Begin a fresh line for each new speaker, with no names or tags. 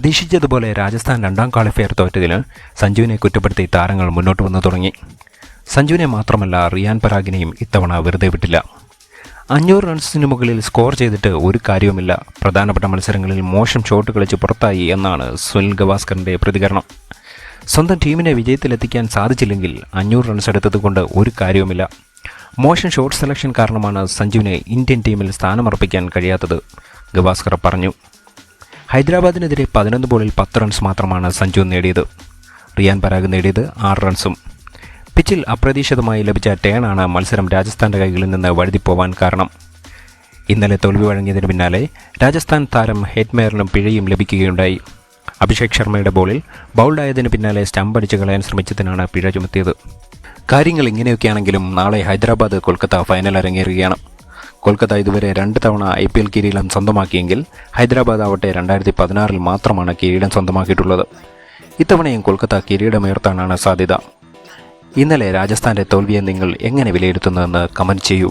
പ്രതീക്ഷിച്ചതുപോലെ രാജസ്ഥാൻ രണ്ടാം ക്വാളിഫയർ തോറ്റതിന് സഞ്ജുവിനെ കുറ്റപ്പെടുത്തി താരങ്ങൾ മുന്നോട്ട് വന്നു തുടങ്ങി. സഞ്ജുവിനെ മാത്രമല്ല റിയാൻ പരാഗിനെയും ഇത്തവണ വെറുതെ വിട്ടില്ല. അഞ്ഞൂറ് റൺസിന് മുകളിൽ സ്കോർ ചെയ്തിട്ട് ഒരു കാര്യവുമില്ല. പ്രധാനപ്പെട്ട മത്സരങ്ങളിൽ മോശം ഷോട്ട് കളിച്ച് പുറത്തായി എന്നാണ് സുനിൽ ഗവാസ്കറിന്റെ പ്രതികരണം. സ്വന്തം ടീമിനെ വിജയത്തിലെത്തിക്കാൻ സാധിച്ചില്ലെങ്കിൽ അഞ്ഞൂറ് റൺസ് എടുത്തതുകൊണ്ട് ഒരു കാര്യവുമില്ല. മോശം ഷോട്ട് സെലക്ഷൻ കാരണമാണ് സഞ്ജുവിനെ ഇന്ത്യൻ ടീമിൽ സ്ഥാനമർപ്പിക്കാൻ കഴിയാത്തത് ഗവാസ്കർ പറഞ്ഞു. ഹൈദരാബാദിനെതിരെ പതിനൊന്ന് ബോളിൽ പത്ത് റൺസ് മാത്രമാണ് സഞ്ജു നേടിയത്. റിയാൻ പരാഗ് നേടിയത് ആറ് റൺസും പിച്ചിൽ അപ്രതീക്ഷിതമായി ലഭിച്ച ടേണാണ് മത്സരം രാജസ്ഥാന്റെ കൈകളിൽ നിന്ന് വഴുതിപ്പോവാൻ കാരണം. ഇന്നലെ തോൽവി വഴങ്ങിയതിന് പിന്നാലെ രാജസ്ഥാൻ താരം ഹെഡ്മെയറിനും പിഴയും ലഭിക്കുകയുണ്ടായി. അഭിഷേക് ശർമ്മയുടെ ബോളിൽ ബൗൾഡായതിന് പിന്നാലെ സ്റ്റംപ് അടിച്ച് കളയാൻ ശ്രമിച്ചതിനാണ് പിഴ ചുമത്തിയത്. കാര്യങ്ങൾ ഇങ്ങനെയൊക്കെയാണെങ്കിലും നാളെ ഹൈദരാബാദ് കൊൽക്കത്ത ഫൈനൽ അരങ്ങേറുകയാണ്. കൊൽക്കത്ത ഇതുവരെ രണ്ട് തവണ ഐ പി എൽ കിരീടം സ്വന്തമാക്കിയെങ്കിൽ ഹൈദരാബാദ് ആവട്ടെ രണ്ടായിരത്തി പതിനാറിൽ മാത്രമാണ് കിരീടം സ്വന്തമാക്കിയിട്ടുള്ളത്. ഇത്തവണയും കൊൽക്കത്ത കിരീടമുയർത്താനാണ് സാധ്യത. ഇന്നലെ രാജസ്ഥാന്റെ തോൽവിയെ നിങ്ങൾ എങ്ങനെ വിലയിരുത്തുന്നതെന്ന് കമന്റ് ചെയ്യൂ.